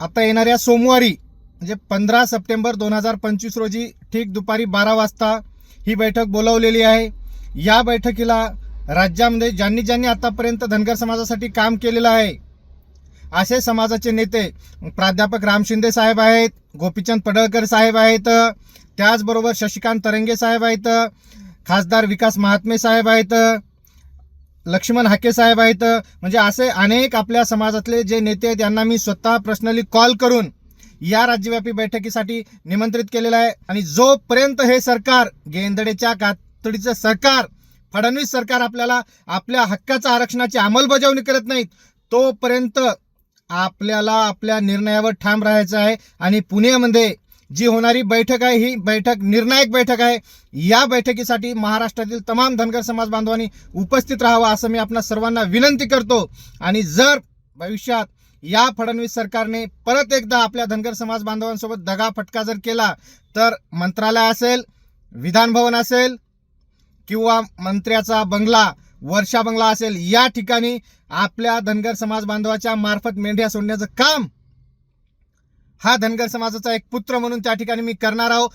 आता येणाऱ्या सोमवारी म्हणजे पंधरा सप्टेंबर दोन हजार पंचवीस रोजी ठीक दुपारी बारा वाजता ही बैठक बोलावलेली आहे. या बैठकीला राज्यामध्ये ज्यांनी ज्यांनी आतापर्यंत धनगर समाजासाठी काम केलेलं आहे असे समाजाचे नेते प्राध्यापक राम शिंदे साहेब आहेत गोपीचंद पडळकर साहेब आहेत त्याचबरोबर शशिकांत तरंगे साहेब आहेत खासदार विकास महात्मे साहेब आहेत लक्ष्मण हाके साहेब आहेत. म्हणजे असे अनेक आपल्या समाजातले जे नेते आहेत यांना मी स्वतः पर्सनली कॉल करून या राज्यव्यापी बैठकीसाठी निमंत्रित केलेलं आहे. आणि जोपर्यंत हे सरकार गेंदडेच्या कातडीचं सरकार फडणवीस सरकार आपल्याला आपल्या हक्काच्या आरक्षणाची अंमलबजावणी करत नाहीत तोपर्यंत आपल्याला आपल्या निर्णयावर ठाम राहायचं आहे. आणि पुण्यामध्ये जी होणारी बैठक आहे ही बैठक निर्णायक बैठक आहे. या बैठकीसाठी महाराष्ट्रातील तमाम धनगर समाज बांधवांनी उपस्थित राहावं असं मी आपणा सर्वांना विनंती करतो. आणि जर भविष्यात या फडणवीस सरकारने परत एकदा आपल्या धनगर समाज बांधवांसोबत दगा फटका जर केला तर मंत्रालय असेल विधानभवन असेल किंवा मंत्र्याचा बंगला वर्षा बंगला असेल या ठिकाणी आपल्या धनगर समाज बांधवाच्या मार्फत मेंढ्या सोडण्याचं काम हा धनगर समाजाचा एक पुत्र म्हणून त्या ठिकाणी मी करणार आहोत